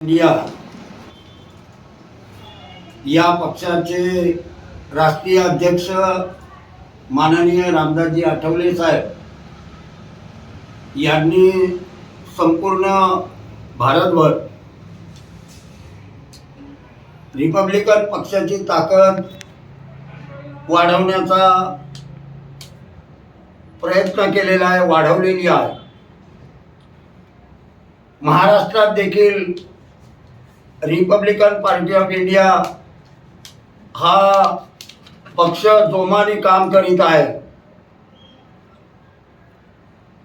India या पक्षाचे राष्ट्रीय अध्यक्ष माननीय रामदासजी आठवले साहेब यांनी संपूर्ण भारतभर रिपब्लिकन पक्षाची ताकद वाढवण्याचा प्रयत्न केलेला आहे वाढवलेली आहे. महाराष्ट्रात देखील रिपब्लिकन पार्टी ऑफ इंडिया हा पक्ष जोमाने काम करीत आहे.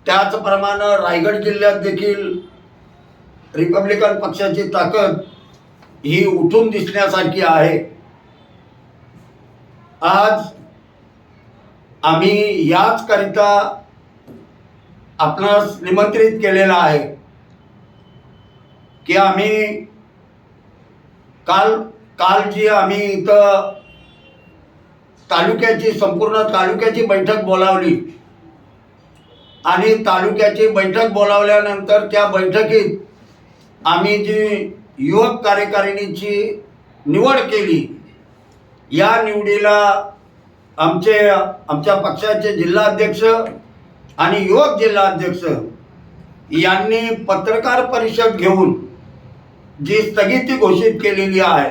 त्याचप्रमाणे रायगड जिल्ह्यात देखील रिपब्लिकन पक्षाची ताकद ही उठून दिसण्यासारखी आहे. आज आम्ही याच करिता आपणास निमंत्रित केलेला आहे की आम्ही काल काल जी आम्ही इथं तालुक्याची संपूर्ण तालुक्याची बैठक बोलावली. आणि तालुक्याची बैठक बोलावल्यानंतर त्या बैठकीत आम्ही जी युवक कार्यकारिणीची निवड केली या निवडीला आमचे आमच्या पक्षाचे जिल्हाध्यक्ष आणि युवक जिल्हाध्यक्ष यांनी पत्रकार परिषद घेऊन जी स्थगिती घोषित केलेली आहे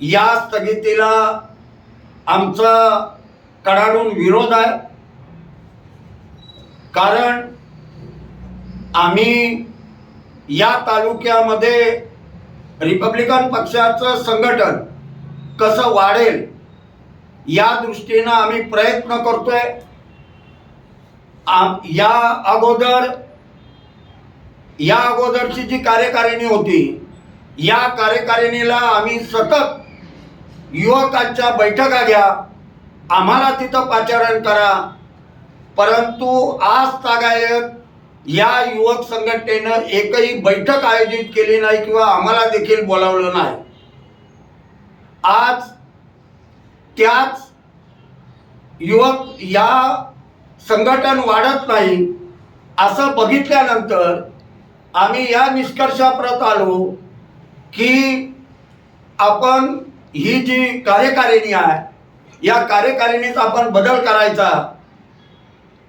या स्थगितीला आमचा कडाडून विरोध आहे. कारण आम्ही या तालुक्यामध्ये रिपब्लिकन पक्षाचं संघटन कसं वाढेल या दृष्टीनं आम्ही प्रयत्न करतोय. या अगोदर या अगोदरची जी कार्यकारिणी होती या कार्यकारिणीला आम्ही सतत युवकांच्या बैठका घ्या आम्हाला तिथं पाचारण करा. परंतु आज तागायत या युवक संघटनेनं एकही बैठक आयोजित केली नाही किंवा आम्हाला देखील बोलावलं नाही. आज त्याच युवक या संघटन वाढत नाही असं बघितल्यानंतर आम्ही या निष्कर्षाप्रत आलो की आपण ही जी कार्यकारिणी आहे या कार्यकारिणीत आपण बदल करायचा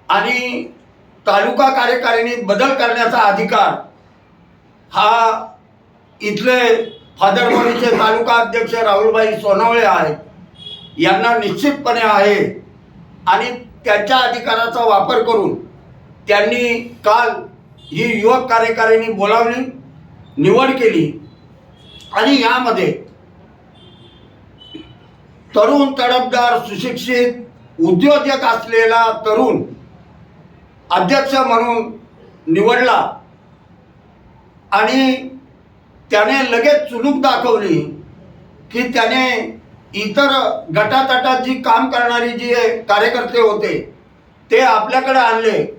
आणि तालुका कार्यकारिणीत बदल करण्याचा अधिकार हा इथले फादरवाडीचे तालुका अध्यक्ष राहुलबाई सोनवळे आहेत यांना निश्चितपणे आहे. आणि त्यांच्या अधिकाराचा वापर करून त्यांनी काल ही युवक कार्यकारिणी बोलावली निवड केली आणि यामध्ये तरुण तडफदार सुशिक्षित उद्योजक असलेला तरुण अध्यक्ष म्हणून निवडला आणि त्याने लगेच चुलूक दाखवली की त्याने इतर गटातटात जी काम करणारी जी कार्यकर्ते होते ते आपल्याकडे आणले.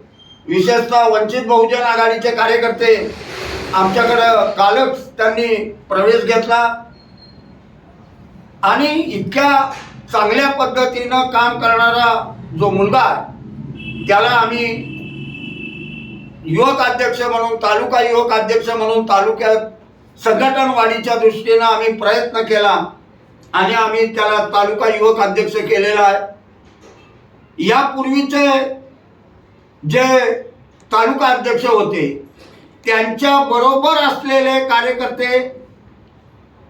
विशेषतः वंचित बहुजन आघाडीचे कार्यकर्ते आमच्याकडं कालच त्यांनी प्रवेश घेतला. आणि इतक्या चांगल्या पद्धतीनं काम करणारा जो मुलगा आहे त्याला आम्ही युवक अध्यक्ष म्हणून तालुका युवक अध्यक्ष म्हणून तालुक्यात संघटन वाढीच्या दृष्टीनं आम्ही प्रयत्न केला आणि आम्ही त्याला तालुका युवक अध्यक्ष केलेला आहे. यापूर्वीचे जे तालुका अध्यक्ष होते त्यांच्या बरोबर असलेले कार्यकर्ते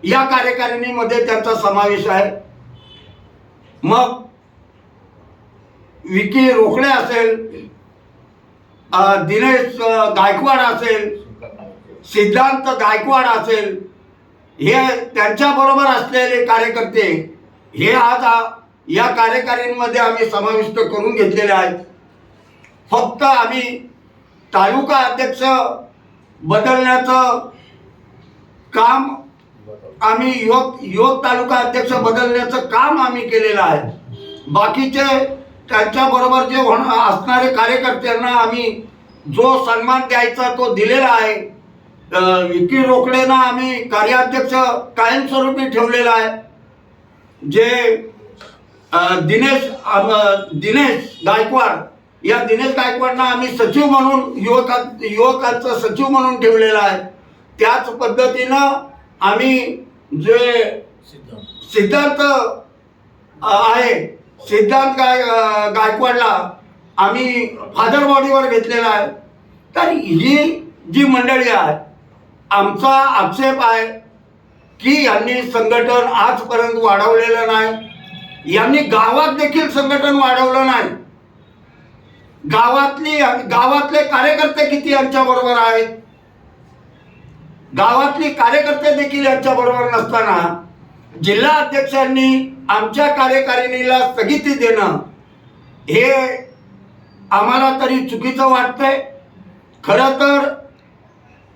या कार्यकारिणीमध्ये त्यांचा समावेश आहे. मग विकी रोखडे असेल दिनेश गायकवाड असेल सिद्धांत गायकवाड असेल हे त्यांच्याबरोबर असलेले कार्यकर्ते हे आज या कार्यकारिणीमध्ये आम्ही समाविष्ट करून घेतलेले आहेत. फक्त आम्ही तालुका अध्यक्ष बदलण्याचं काम आम्ही योग युवक तालुका अध्यक्ष बदलण्याचं काम आम्ही केलेलं आहे. बाकीचे त्यांच्याबरोबर जे होण असणारे कार्यकर्त्यांना आम्ही जो सन्मान द्यायचा तो दिलेला आहे विकी रोकडेंना आम्ही कार्याध्यक्ष कायमस्वरूपी ठेवलेला आहे. जे दिनेश दिनेश गायकवाड या दिनेश गायकवाडना आम्ही सचिव म्हणून युवका युवकांचं सचिव म्हणून ठेवलेला आहे. त्याच पद्धतीनं आम्ही जे सिद्धार्थ आहे सिद्धार्थ गाय गायकवाडला आम्ही फादर बॉडीवर घेतलेला आहे. तर ही जी मंडळी आहे आमचा आक्षेप आहे की यांनी संघटन आजपर्यंत वाढवलेलं नाही. यांनी गावात देखील संघटन वाढवलं नाही. गावातली गावातले कार्यकर्ते किती यांच्या बरोबर आहेत? गावातली कार्यकर्ते देखील यांच्या बरोबर नसताना जिल्हा अध्यक्षांनी आमच्या कार्यकारिणीला स्थगिती देणं हे आम्हाला तरी चुकीचं वाटतंय. खरं तर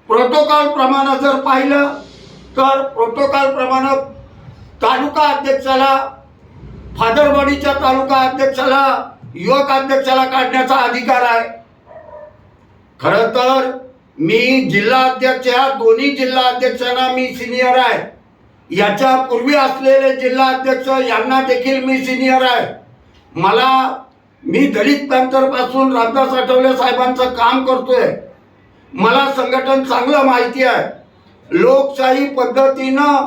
प्रोटोकॉल प्रमाणे जर पाहिलं तर प्रोटोकॉल प्रमाणे तालुका अध्यक्षाला फादरवाडीच्या तालुका अध्यक्षाला युवक अध्यक्षाला काढण्याचा अधिकार आहे. खरं तर मी जिल्हा अध्यक्ष या दोन्ही जिल्हा अध्यक्षांना मी सिनियर आहे. याच्या पूर्वी असलेले जिल्हा अध्यक्ष यांना देखील मी सिनियर आहे. मला मी दलित पॅंथरपासून रामदास आठवले साहेबांचं काम करतोय. मला संघटन चांगलं माहिती आहे. लोकशाही पद्धतीनं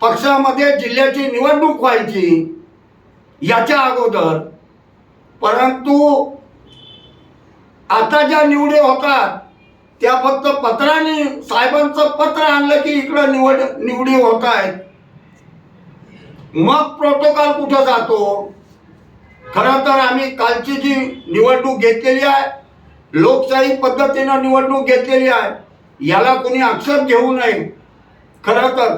पक्षामध्ये जिल्ह्याची निवडणूक व्हायची याच्या अगोदर परंतु आता ज्या निवडी होतात त्या फक्त पत्राने साहेबांचं पत्र आणलं की इकडं निवड निवडी होत आहेत. मग प्रोटोकॉल कुठं जातो? खरं तर आम्ही कालची जी निवडणूक घेतलेली आहे लोकशाही पद्धतीनं निवडणूक घेतलेली आहे याला कोणी आक्षेप घेऊ नये. खरं तर